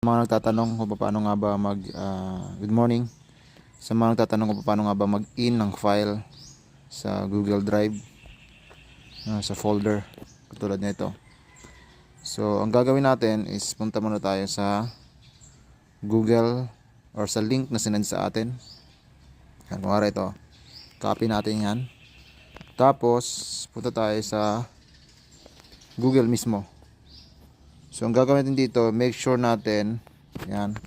mga nagtatanong kung paano nga ba mag ah, good morning. Sa mga nagtatanong kung paano nga ba mag-in ng file sa Google Drive ah, sa folder katulad nito. So ang gagawin natin is punta muna tayo sa Google or sa link na sinend sa atin. Yan kumara ito. Copy natin yan. Tapos punta tayo sa Google mismo So, ang gagawin natin dito, make sure natin, yan,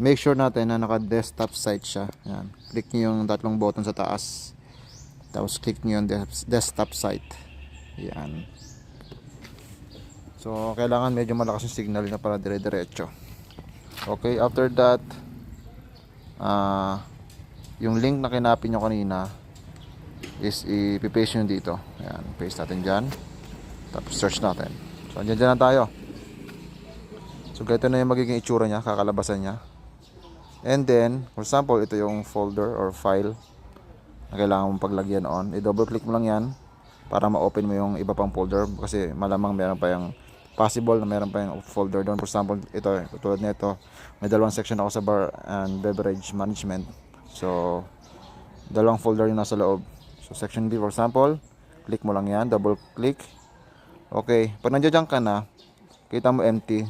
make sure natin na naka-desktop site siya. Yan. Click nyo yung tatlong button sa taas. Tapos, click nyo yung des- desktop site. Yan. So, kailangan medyo malakas yung signal na para dire-diretso. Okay, after that, ah, yung link na kinapin nyo kanina is i-paste nyo dito. Yan, paste natin dyan. Tapos search natin. So, andyan dyan tayo. So, ganito na yung magiging itsura niya, kakalabasan niya. And then, for example, ito yung folder or file na kailangan mong paglagyan on. I-double click mo lang yan para ma-open mo yung iba pang folder kasi malamang meron pa yung possible na meron pa yung folder doon. For example, ito, tulad nito, may dalawang section ako sa bar and beverage management. So, dalawang folder yung nasa loob. So, section B, for example, click mo lang yan, double click, Okay, pag nandiyan ka na, kita mo empty.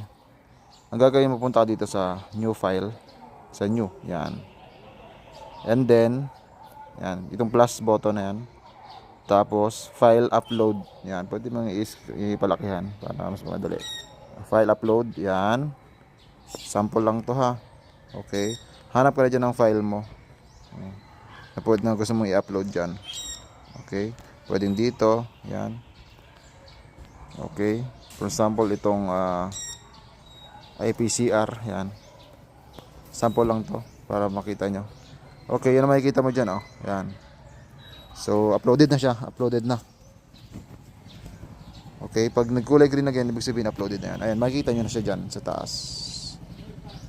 Ang gagawin mo punta dito sa new file, sa new, yan. And then, yan, itong plus button na yan. Tapos, file upload, yan. Pwede mong ipalakihan para mas madali. File upload, yan. Sample lang to ha. Okay. Hanap ka na dyan ng file mo. Na pwede na gusto mong i-upload dyan. Okay. Pwedeng dito, yan. Okay. For example, itong ah, IPCR, yan. Sample lang to para makita nyo. Okay, yan ang makikita mo dyan, oh. Yan. So, uploaded na siya. Uploaded na. Okay, pag nagkulay green again, ibig sabihin uploaded na yan. Ayan, makikita nyo na siya dyan sa taas.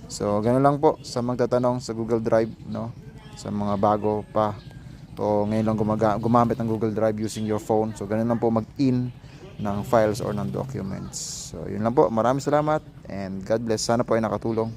So, ganun lang po sa magtatanong sa Google Drive, no? Sa mga bago pa o ngayon lang gumaga- gumamit ng Google Drive using your phone. So, ganun lang po mag-in ng files or ng documents. So, yun lang po. Maraming salamat and God bless. Sana po ay nakatulong.